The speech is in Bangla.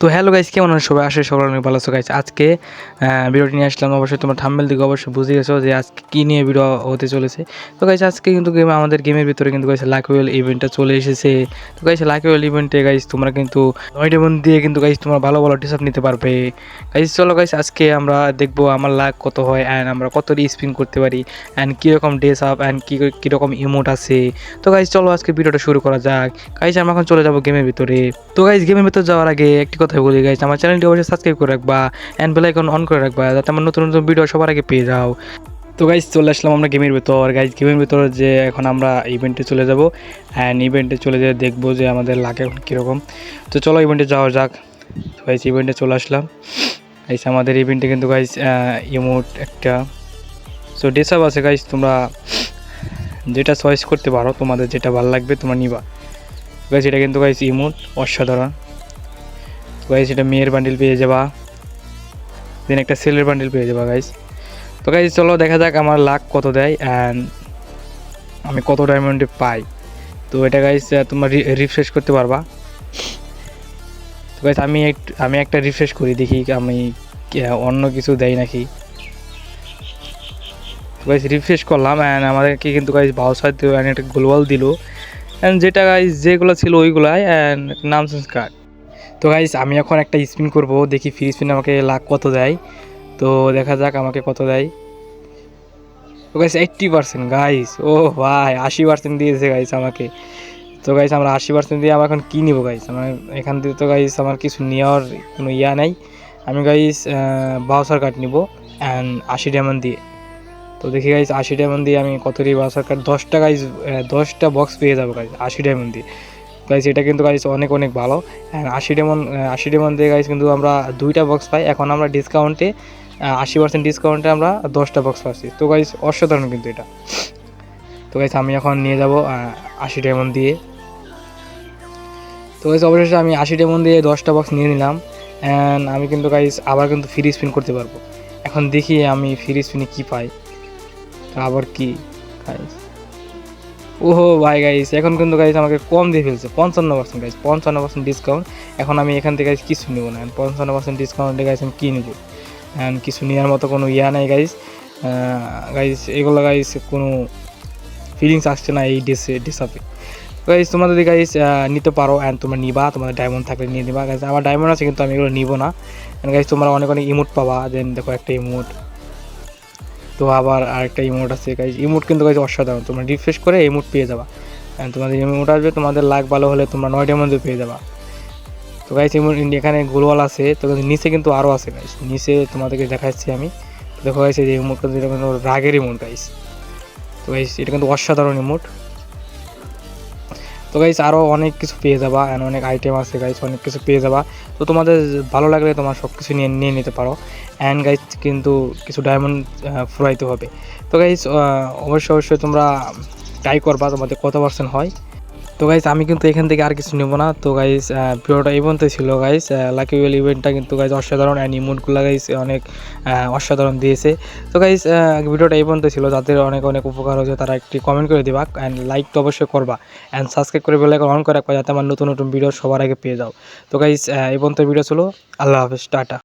তো হ্যালো গাইস কেমন সবাই? আসে সবাই অনেক ভালো আছো গাইস আজকে ভিডিওটি নিয়ে আসলাম। অবশ্যই তোমার থাম্বেল দিকে অবশ্যই বুঝে গেছো যে আজকে কী নিয়ে ভিডিও হতে চলেছে। তো গাইস আজকে কিন্তু গেম আমাদের গেমের ভিতরে কিন্তু গাইস লাকিওয়েল ইভেন্টটা চলে এসেছে। তো গাইস লাকিওয়েল ইভেন্টে গাইস তোমরা কিন্তু নয়টা দিয়ে কিন্তু গাইস তোমরা ভালো ভালো ডিসাপ নিতে পারবে। গাইস চলো গাইস আজকে আমরা দেখব আমার লাক কত হয় অ্যান্ড আমরা কত স্পিন করতে পারি অ্যান্ড কীরকম ড্রেস আপ অ্যান্ড কী, কীরকম ইমোট আছে। তো গাইস চলো আজকে ভিডিওটা শুরু করা যাক। গাইস আমরা এখন চলে যাব গেমের ভিতরে। তো গাইস গেমের ভিতরে যাওয়ার আগে একটি কথা বলি গাইস আমার চ্যানেলটি অবশ্যই সাবস্ক্রাইব করে রাখবা অ্যান্ড বেল আইকন অন করে রাখবা, যাতে আমার নতুন নতুন ভিডিও সবার আগে পেয়ে যাও। তো গাইস চলে আসলাম আমরা গেমের ভিতর। গাইস গেমের ভিতর যে এখন আমরা ইভেন্টে চলে যাব অ্যান্ড ইভেন্টে চলে যেয়ে দেখব যে আমাদের লাগে এখন কীরকম। তো চলো ইভেন্টে যাওয়া যাক। তো গাইস ইভেন্টে চলে আসলাম। গাইস আমাদের ইভেন্টে কিন্তু গাইস ইমোট একটা। সো ডেসাপ আছে গাইস তোমরা যেটা চয়েস করতে পারো, তোমাদের যেটা ভালো লাগবে তোমরা নিবা। গাইস এটা কিন্তু গাইজ ইমোট অসাধারণ। গাইস এটা মেয়ের বান্ডিল পেয়ে যাবা। দেন একটা সেলের বান্ডিল পেয়ে যাবা গাইস তো গাইস চলো দেখা যাক আমার লাক কত দেয় অ্যান্ড আমি কত ডায়মন্ডে পাই। তো, এটা গাইস তোমরা রিফ্রেশ করতে পারবা। তো গাইস আমি আমি একটা রিফ্রেশ করি, দেখি আমি অন্য কিছু দেয় নাকি। তো গাইস রিফ্রেশ করলাম অ্যান্ড আমাদেরকে কিন্তু গাইস বাউসার দিল অ্যান্ড একটা গ্লোবাল দিল। অ্যান্ড যেটা গাইস যেগুলো ছিল ওইগুলাই অ্যান্ড নাম সেন্স কার্ড তো গাইস আমি এখন একটা স্পিন করব, দেখি ফ্রি স্পিন আমাকে লাখ কত দেয়। তো দেখা যাক আমাকে কত দেয়। তো গাইস এইট্টি পার্সেন্ট গাইস ও ভাই, আশি পার্সেন্ট দিয়েছে গাইস আমাকে। তো গাইস আমরা আশি পার্সেন্ট দিয়ে আমরা এখন কী নিব গাইস আমার এখান থেকে তো গাইস আমার কিছু নেওয়ার কোনো ইয়া নাই। আমি গাইস বাউসার কার্ড নিব অ্যান্ড আশি ডায়মন্ড দিয়ে। তো দেখি গাইস আশি ডায়মন্ড দিয়ে আমি কত দিয়ে বাউসার কার্ড দশটা গাইস দশটা বক্স পেয়ে যাব গাইস আশি ডায়মন্ড দিয়ে। গাইস এটা কিন্তু গাইস অনেক অনেক ভালো। অ্যান্ড আশি ডেমন আশি ডেমন দিয়ে গাইস কিন্তু আমরা দুইটা বক্স পাই। এখন আমরা ডিসকাউন্টে আশি পার্সেন্ট ডিসকাউন্টে আমরা দশটা বক্স পাচ্ছি। তো গাইস অসাধারণ কিন্তু এটা। তো গাইস আমি এখন নিয়ে যাব আশি ডেমন দিয়ে। তো গাইস অবশেষে আমি আশি ডেমন দিয়ে দশটা বক্স নিয়ে নিলাম। অ্যান্ড আমি কিন্তু গাইস আবার কিন্তু ফ্রি স্পিন করতে পারব। এখন দেখি আমি ফ্রি স্পিনে কী পাই। আবার কি গাইস ওহো ভাই গাইস এখন কিন্তু গাইস আমাকে কম দিয়ে ফেলছে, পঞ্চান্ন পার্সেন্ট গাইস পঞ্চান্ন পার্সেন্ট ডিসকাউন্ট এখন আমি এখান থেকে গাইস কিছু নেব না পঞ্চান্ন পার্সেন্ট ডিসকাউন্টে গাইস আমি কী নেব? অ্যান্ড কিছু নেওয়ার মতো কোনো ইয়া নাই গাইস গাইস এগুলো গাইস কোনো ফিলিংস আসছে না এই ডিসে ডিসাপে গাইস তোমরা যদি গাইস নিতে পারো অ্যান্ড তোমরা নিবা, তোমাদের ডায়মন্ড থাকলে নিয়ে নিবা। গাইস আমার ডায়মন্ড আছে কিন্তু আমি এগুলো নিবো না। গাইস তোমরা অনেক অনেক ইমোট পাবা দেন দেখো একটা ইমোট তো আবার আরেকটা ইমোট আছে গাইজ ইমোট কিন্তু গাইজ অসাধারণ। তোমরা রিফ্রেশ করে ইমোট পেয়ে যাবা। তোমাদের ইমোট আসবে, তোমাদের লাখ ভালো হলে তোমরা নয়টার মধ্যে পেয়ে যাবা। তো গাইজ ইমোট এখানে গোলওয়াল আছে, তো নিচে কিন্তু আরও আছে গাইজ নিচে তোমাদেরকে দেখাচ্ছি আমি। দেখো গাইছে যে ইমোট কিন্তু এটা কিন্তু রাগের ইমোট গাইজ তো গাইজ এটা কিন্তু অসাধারণ ইমোট তো গাইস আরও অনেক কিছু পেয়ে যাবা অ্যান্ড অনেক আইটেম আছে গাইস অনেক কিছু পেয়ে যাবা। তো তোমাদের ভালো লাগলে তোমার সব কিছু নিয়ে নিয়ে নিতে পারো। অ্যান্ড গাইস কিন্তু কিছু ডায়মন্ড ফুরাইতে হবে। তো গাইস অবশ্যই অবশ্যই তোমরা ট্রাই করবা, তোমাদের কত পার্সেন্ট হয়। তো গাইজ আমি কিন্তু এখান থেকে আর কিছু নেব না। তো গাইজ এই পর্যন্ত ছিল গাইজ লাকি ওয়েল ইভেন্টটা কিন্তু গাইজ অসাধারণ অ্যান্ড ইমোটগুলো গাইজ অনেক অসাধারণ দিয়েছে। তো গাইজ ভিডিওটা পর্যন্ত ছিল। যাদের অনেক অনেক উপকার হয়েছে, তারা একটি কমেন্ট করে দিবা অ্যান্ড লাইক তো অবশ্যই করবা। অ্যান্ড সাবস্ক্রাইব করে বেলাইকন অন করে রাখবা যাতে আমার নতুন নতুন ভিডিও সবার আগে পেয়ে যাও। তো গাইজ পর্যন্ত ভিডিও ছিল। আল্লাহ হাফেজ, টাটা।